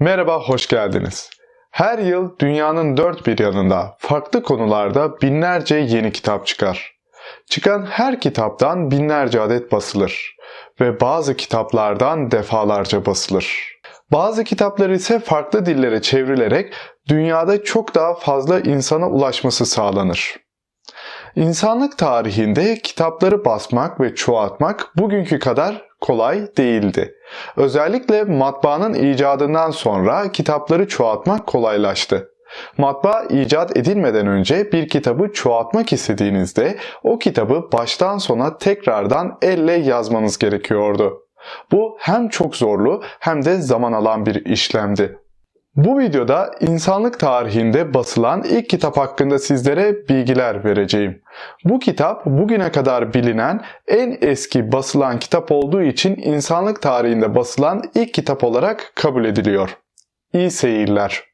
Merhaba, hoş geldiniz. Her yıl dünyanın dört bir yanında farklı konularda binlerce yeni kitap çıkar. Çıkan her kitaptan binlerce adet basılır ve bazı kitaplardan defalarca basılır. Bazı kitaplar ise farklı dillere çevrilerek dünyada çok daha fazla insana ulaşması sağlanır. İnsanlık tarihinde kitapları basmak ve çoğaltmak bugünkü kadar kolay değildi. Özellikle matbaanın icadından sonra kitapları çoğaltmak kolaylaştı. Matbaa icat edilmeden önce bir kitabı çoğaltmak istediğinizde o kitabı baştan sona tekrardan elle yazmanız gerekiyordu. Bu hem çok zorlu hem de zaman alan bir işlemdi. Bu videoda insanlık tarihinde basılan ilk kitap hakkında sizlere bilgiler vereceğim. Bu kitap bugüne kadar bilinen en eski basılan kitap olduğu için insanlık tarihinde basılan ilk kitap olarak kabul ediliyor. İyi seyirler.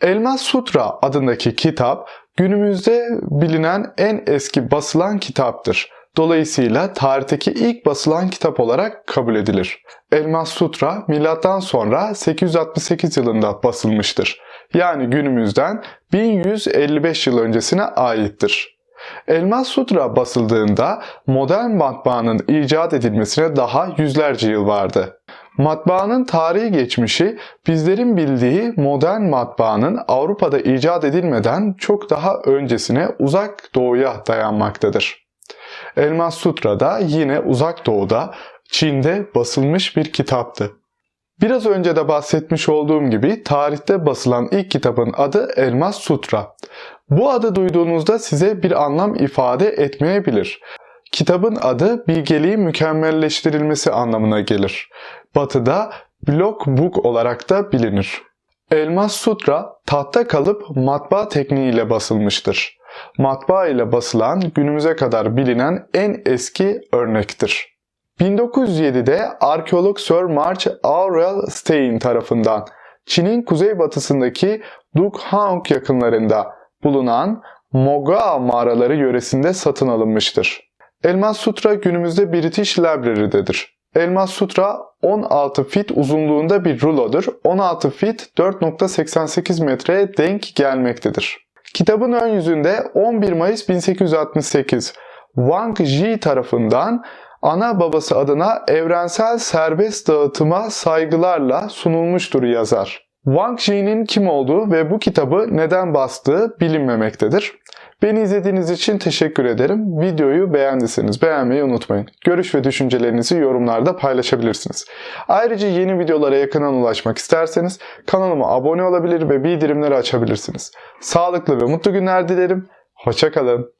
Elmas Sutra adındaki kitap günümüzde bilinen en eski basılan kitaptır. Dolayısıyla tarihteki ilk basılan kitap olarak kabul edilir. Elmas Sutra milattan sonra 868 yılında basılmıştır. Yani günümüzden 1155 yıl öncesine aittir. Elmas Sutra basıldığında modern matbaanın icat edilmesine daha yüzlerce yıl vardı. Matbaanın tarihi geçmişi bizlerin bildiği modern matbaanın Avrupa'da icat edilmeden çok daha öncesine uzak doğuya dayanmaktadır. Elmas Sutra da yine uzak doğuda Çin'de basılmış bir kitaptı. Biraz önce de bahsetmiş olduğum gibi tarihte basılan ilk kitabın adı Elmas Sutra. Bu adı duyduğunuzda size bir anlam ifade etmeyebilir. Kitabın adı bilgeliğin mükemmelleştirilmesi anlamına gelir. Batı'da Block Book olarak da bilinir. Elmas Sutra tahta kalıp matbaa tekniğiyle basılmıştır. Matbaa ile basılan günümüze kadar bilinen en eski örnektir. 1907'de arkeolog Sir March Aurel Stein tarafından Çin'in kuzeybatısındaki Dukhaung yakınlarında bulunan Moga mağaraları yöresinde satın alınmıştır. Elmas Sutra günümüzde British Library'dedir. Elmas Sutra 16 fit uzunluğunda bir rulodur. 16 fit 4.88 metreye denk gelmektedir. Kitabın ön yüzünde 11 Mayıs 1868 Wang Ji tarafından ana babası adına evrensel serbest dağıtıma saygılarla sunulmuştur yazar. Wang Ji'nin kim olduğu ve bu kitabı neden bastığı bilinmemektedir. Beni izlediğiniz için teşekkür ederim. Videoyu beğendiyseniz beğenmeyi unutmayın. Görüş ve düşüncelerinizi yorumlarda paylaşabilirsiniz. Ayrıca yeni videolara yakından ulaşmak isterseniz kanalıma abone olabilir ve bildirimleri açabilirsiniz. Sağlıklı ve mutlu günler dilerim. Hoşçakalın.